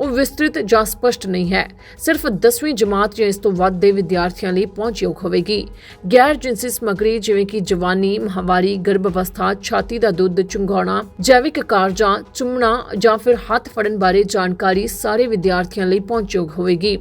S1: ਉਹ ਵਿਸਤ੍ਰਿਤ ਜਾਂ ਸਪਸ਼ਟ ਨਹੀਂ ਹੈ। ਸਿਰਫ 10ਵੀਂ ਜਮਾਤ ਜਾਂ ਇਸ ਤੋਂ ਵੱਧ ਦੇ ਵਿਦਿਆਰਥੀਆਂ ਲਈ ਪਹੁੰਚਯੋਗ ਹੋਵੇਗੀ। ਗੈਰ ਜਿਨਸੀ ਸਮੱਗਰੀ ਜਿਵੇਂ ਕਿ ਜਵਾਨੀ, ਮਹਾਵਾਰੀ ਗਰਭ ਅਵਸਥਾ ਛਾਤੀ ਦਾ ਦੁੱਧ, ਚੁੰਘਾਉਣਾ, ਜੈਵਿਕ ਕਾਰਜਾਂ ਚੁੰਮਣਾ ਜਾਂ ਫਿਰ ਹੱਥ ਫੜਨ ਬਾਰੇ ਜਾਣਕਾਰੀ ਸਾਰੇ ਵਿਦਿਆਰਥੀਆਂ ਲਈ ਪਹੁੰਚਯੋਗ ਹੋਵੇਗੀ।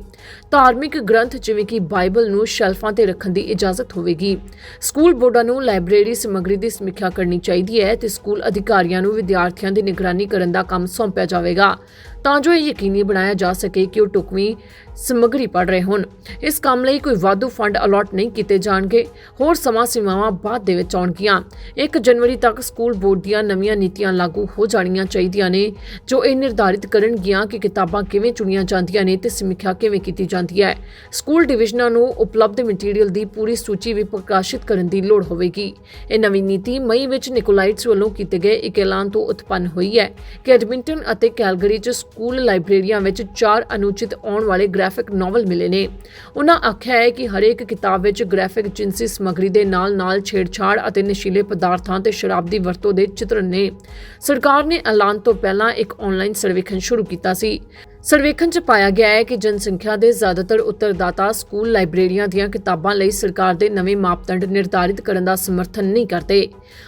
S1: ਧਾਰਮਿਕ ਗ੍ਰੰਥ ਜਿਵੇਂ ਕਿ ਬਾਈਬਲ ਨੂੰ ਸ਼ੈਲਫਾਂ ਤੇ ਰੱਖਣ ਦੀ ਇਜਾਜ਼ਤ ਹੋਵੇਗੀ। ਸਕੂਲ ਬੋਰਡਾਂ ਨੂੰ ਲਾਇਬ੍ਰੇਰੀ ਸਮੱਗਰੀ ਦੀ ਸਮੀਖਿਆ ਕਰਨੀ ਚਾਹੀਦੀ ਹੈ ਤੇ ਸਕੂਲ ਅਧਿਕਾਰੀਆਂ ਨੂੰ ਵਿਦਿਆਰਥੀਆਂ ਦੀ ਨਿਗਰਾਨੀ ਕਰਨ ਦਾ ਕੰਮ ਸੌਂਪਿਆ ਜਾਵੇਗਾ। ਤਾਂ ਜੋ ਇਹ ਯਕੀਨੀ ਬਣਾਇਆ ਜਾ ਸਕੇ ਕਿ ਉਹ ਟੁਕਵੀਂ ਸਮੱਗਰੀ ਪੜ੍ਹ ਰਹੇ ਹੋਣ। ਇਸ ਕੰਮ ਲਈ ਕੋਈ ਵਾਧੂ ਫੰਡ ਅਲਾਟ ਨਹੀਂ ਕੀਤੇ ਜਾਣਗੇ। ਹੋਰ ਸਮਾਂ ਸੀਮਾਵਾਂ ਬਾਅਦ ਦੇ ਵਿੱਚ ਆਉਣਗੀਆਂ। 1 ਜਨਵਰੀ ਤੱਕ ਸਕੂਲ ਬੋਰਡ ਦੀਆਂ ਨਵੀਆਂ ਨੀਤੀਆਂ ਲਾਗੂ ਹੋ ਜਾਣੀਆਂ ਚਾਹੀਦੀਆਂ ਨੇ, ਜੋ ਇਹ ਨਿਰਧਾਰਿਤ ਕਰਨਗੀਆਂ ਕਿ ਕਿਤਾਬਾਂ ਕਿਵੇਂ ਚੁਣੀਆਂ ਜਾਂਦੀਆਂ ਨੇ ਤੇ ਸਮੀਖਿਆ ਕਿਵੇਂ ਕੀਤੀ ਜਾਂਦੀ ਹੈ। ਸਕੂਲ ਡਿਵੀਜ਼ਨਾਂ ਨੂੰ ਉਪਲਬਧ ਮਟੀਰੀਅਲ ਦੀ ਪੂਰੀ ਸੂਚੀ ਵੀ ਪ੍ਰਕਾਸ਼ਿਤ ਕਰਨ ਦੀ ਲੋੜ ਹੋਵੇਗੀ। ਇਹ ਨਵੀਂ ਨੀਤੀ ਮਈ ਵਿੱਚ ਨਿਕੋਲਾਈਟਸ ਵੱਲੋਂ ਕੀਤੇ ਗਏ ਇੱਕ ਐਲਾਨ ਤੋਂ ਉਤਪੰਨ ਹੋਈ ਹੈ ਕਿ ਐਡਮਿੰਟਨ ਅਤੇ ਕੈਲਗਰੀ 'ਚ ਸਕੂਲ ਲਾਇਬ੍ਰੇਰੀਆਂ ਵਿੱਚ ਚਾਰ ਅਨੁਚਿਤ ਆਉਣ ਵਾਲੇ ਗ੍ਰਾਫਿਕ ਨਾਵਲ ਮਿਲੇ ਨੇ। ਉਹਨਾਂ ਆਖਿਆ ਹੈ ਕਿ ਹਰੇਕ ਕਿਤਾਬ ਵਿੱਚ ਗ੍ਰਾਫਿਕ ਜਿੰਸੀ ਸਮੱਗਰੀ ਦੇ ਨਾਲ-ਨਾਲ ਛੇੜਛਾੜ ਅਤੇ ਨਸ਼ੀਲੇ ਪਦਾਰਥਾਂ ਤੇ ਸ਼ਰਾਬ ਦੀ ਵਰਤੋਂ ਦੇ ਚਿੱਤਰ ਨੇ। ਸਰਕਾਰ ਨੇ ਐਲਾਨ ਤੋਂ ਪਹਿਲਾਂ ਇੱਕ ਆਨਲਾਈਨ ਸਰਵੇਖਣ ਸ਼ੁਰੂ ਕੀਤਾ ਸੀ। ਸਰਵੇਖਣ 'ਚ ਪਾਇਆ ਗਿਆ ਹੈ ਕਿ ਜਨਸੰਖਿਆ ਦੇ ਜ਼ਿਆਦਾਤਰ ਉੱਤਰਦਾਤਾ ਸਕੂਲ ਲਾਇਬ੍ਰੇਰੀਆਂ ਦੀਆਂ ਕਿਤਾਬਾਂ ਲਈ ਸਰਕਾਰ ਦੇ ਨਵੇਂ ਮਾਪਦੰਡ ਨਿਰਧਾਰਿਤ ਕਰਨ ਦਾ ਸਮਰਥਨ ਨਹੀਂ ਕਰਦੇ।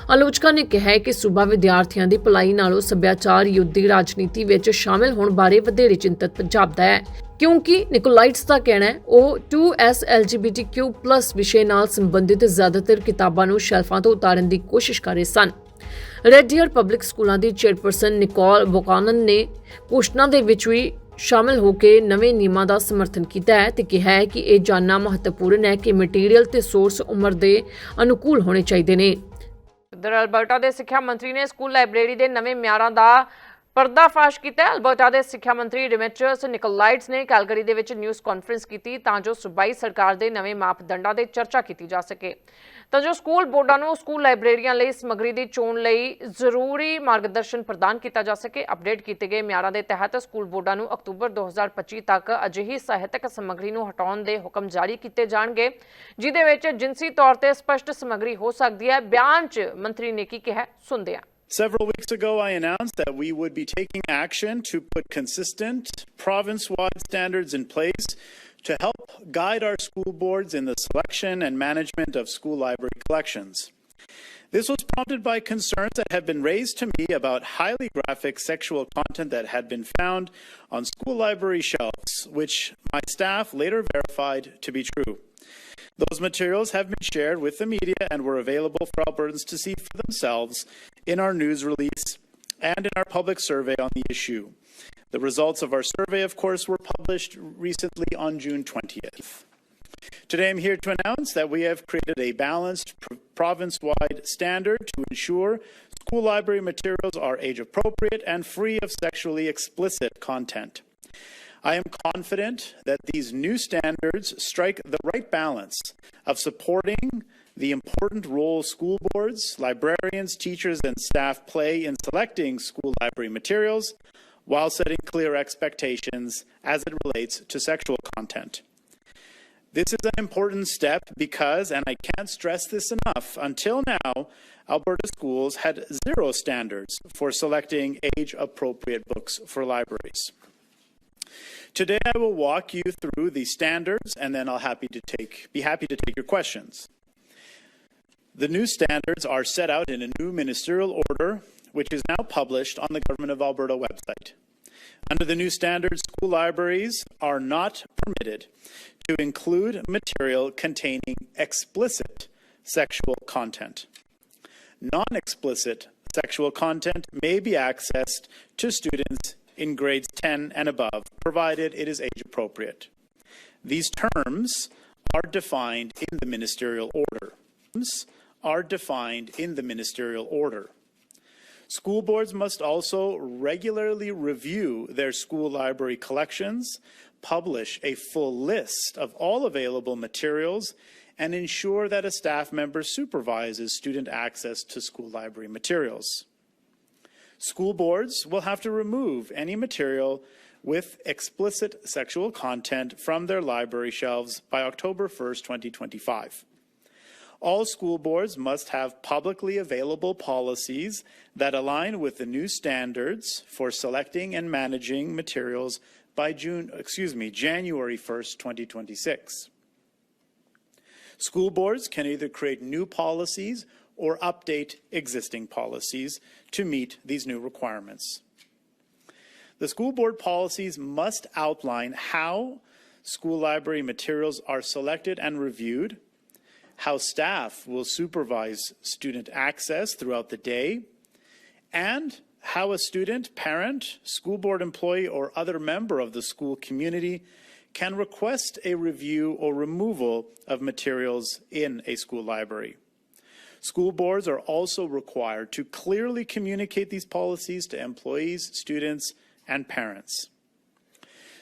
S1: ਆਲੋਚਕਾਂ ਨੇ ਕਿਹਾ ਹੈ ਕਿ ਸੂਬਾ ਵਿਦਿਆਰਥੀਆਂ ਦੀ ਭਲਾਈ ਨਾਲੋਂ ਸੱਭਿਆਚਾਰ, ਯੁੱਧੀ, ਰਾਜਨੀਤੀ ਵਿੱਚ ਸ਼ਾਮਲ ਹੋਣ ਬਾਰੇ ਵਧੇਰੇ ਚਿੰਤਤ ਜਾਪਦਾ ਹੈ। ਕਿਉਂਕਿ ਨਿਕੋਲਾਈਟਸ ਦਾ ਕਹਿਣਾ ਹੈ, ਉਹ 2S LGBTQ+ ਵਿਸ਼ੇ ਨਾਲ ਸੰਬੰਧਿਤ ਜ਼ਿਆਦਾਤਰ ਕਿਤਾਬਾਂ ਨੂੰ ਸ਼ੈਲਫਾਂ ਤੋਂ ਉਤਾਰਨ ਦੀ ਕੋਸ਼ਿਸ਼ ਕਰ ਰਹੇ ਸਨ। ਰੈਡ ਡੀਅਰ ਪਬਲਿਕ ਸਕੂਲਾਂ ਦੀ ਚੇਅਰਪਰਸਨ ਨਿਕੋਲ ਬੋਕਾਨਨ ਨੇ ਘੋਸ਼ਣਾ ਦੇ ਵਿੱਚ ਵੀ ਸ਼ਾਮਲ ਹੋ ਕੇ ਨਵੇਂ ਨਿਯਮਾਂ ਦਾ ਸਮਰਥਨ ਕੀਤਾ ਹੈ ਤੇ ਕਿਹਾ ਹੈ ਕਿ ਇਹ ਜਾਣਨਾ ਮਹੱਤਵਪੂਰਨ ਹੈ ਕਿ ਮਟੀਰੀਅਲ ਤੇ ਸੋਰਸ ਉਮਰ ਦੇ ਅਨੁਕੂਲ ਹੋਣੇ ਚਾਹੀਦੇ ਨੇ। ਇਧਰ ਅਲਬਰਟਾ ਦੇ ਸਿੱਖਿਆ ਮੰਤਰੀ ਨੇ ਸਕੂਲ ਲਾਇਬ੍ਰੇਰੀ ਦੇ ਨਵੇਂ ਮਿਆਰਾਂ ਦਾ ਪਰਦਾਫਾਸ਼ ਕੀਤਾ ਅਲਬਰਟਾ ਦੇ ਸਿੱਖਿਆ ਮੰਤਰੀ ਡਿਮੈਟਰਸ ਨਿਕੋਲਾਈਟਸ ਨੇ ਕੈਲਗਰੀ ਦੇ ਵਿੱਚ ਨਿਊਜ਼ ਕਾਨਫਰੰਸ ਕੀਤੀ ਤਾਂ ਜੋ ਸੂਬਾਈ ਸਰਕਾਰ ਦੇ ਨਵੇਂ ਮਾਪਦੰਡਾਂ ਦੇ ਚਰਚਾ ਕੀਤੀ ਜਾ ਸਕੇ। ਤਾਂ ਜੋ ਸਕੂਲ ਬੋਰਡਾਂ ਨੂੰ ਸਕੂਲ ਲਾਇਬ੍ਰੇਰੀਆਂ ਲਈ ਸਮੱਗਰੀ ਦੀ ਚੋਣ ਲਈ ਜ਼ਰੂਰੀ ਮਾਰਗਦਰਸ਼ਨ ਪ੍ਰਦਾਨ ਕੀਤਾ ਜਾ ਸਕੇ। ਅਪਡੇਟ ਕੀਤੇ ਗਏ ਮਿਆਰਾਂ ਦੇ ਤਹਿਤ ਸਕੂਲ ਬੋਰਡਾਂ ਨੂੰ ਅਕਤੂਬਰ 2025 ਤੱਕ ਅਜਿਹੀ ਸਾਹਿਤਕ ਸਮੱਗਰੀ ਨੂੰ ਹਟਾਉਣ ਦੇ ਹੁਕਮ ਜਾਰੀ ਕੀਤੇ ਜਾਣਗੇ ਜਿਦੇ ਵਿੱਚ ਜਿੰਸੀ ਤੌਰ ਤੇ ਸਪਸ਼ਟ ਸਮੱਗਰੀ ਹੋ ਸਕਦੀ ਹੈ। ਬਿਆਨ 'ਚ ਮੰਤਰੀ ਨੇ ਕੀ ਕਿਹਾ ਸੁਣਦੇ ਹਾਂ।
S3: Several weeks ago, I announced that we would be taking action to put consistent province wide standards in place to help guide our school boards in the selection and management of school library collections. This was prompted by concerns that have been raised to me about highly graphic sexual content that had been found on school library shelves, which my staff later verified to be true. Those materials have been shared with the media and were available for Albertans to see for themselves in our news release and in our public survey on the issue. The results of our survey, of course, were published recently on June 20th. Today, I'm here to announce that we have created a balanced province wide standard to ensure school library materials are age appropriate and free of sexually explicit content. I am confident that these new standards strike the right balance of supporting the important role school boards, librarians, teachers, and staff play in selecting school library materials while setting clear expectations as it relates to sexual content. This is an important step because, and I can't stress this enough, until now, Alberta schools had zero standards for selecting age appropriate books for libraries. Today, I will walk you through the standards and then I'll happy to take, be happy to take your questions. The new standards are set out in a new ministerial order, which is now published on the Government of Alberta website. Under the new standards, school libraries are not permitted to include material containing explicit sexual content. Non explicit sexual content may be accessed to students in grades 10 and above, provided it is age appropriate. These terms are defined in the ministerial order. Terms Are defined in the ministerial order. School boards must also regularly review their school library collections, publish a full list of all available materials, and ensure that a staff member supervises student access to school library materials. School boards will have to remove any material with explicit sexual content from their library shelves by October 1st, 2025. All school boards must have publicly available policies that align with the new standards for selecting and managing materials by June, excuse me, January 1st, 2026. School boards can either create new policies or update existing policies to meet these new requirements. The school board policies must outline how school library materials are selected and reviewed, how staff will supervise student access throughout the day, and how a student, parent, school board employee, or other member of the school community can request a review or removal of materials in a school library. School boards are also required to clearly communicate these policies to employees, students, and parents.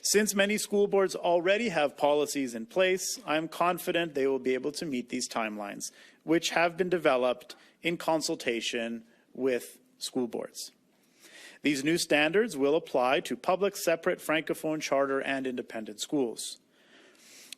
S3: Since many school boards already have policies in place, I am confident they will be able to meet these timelines, which have been developed in consultation with school boards. These new standards will apply to public, separate, francophone, charter, and independent schools.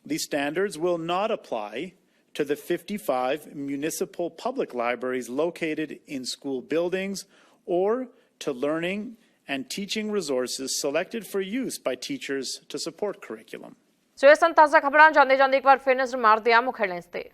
S3: These standards will not apply to the 55 municipal public libraries located in school buildings or to learning and teaching resources selected for use by teachers to support curriculum.
S1: ਸੋ ਇਹ ਸਨ ਤਾਜ਼ਾ ਖਬਰਾਂ ਜਾਂਦੇ ਜਾਂਦੇ ਇੱਕ ਵਾਰ ਫਿਰ ਨਜ਼ਰ ਮਾਰਦੇ ਆ ਮੁੱਖ ਹੈਡਲਾਈਨਸ ਤੇ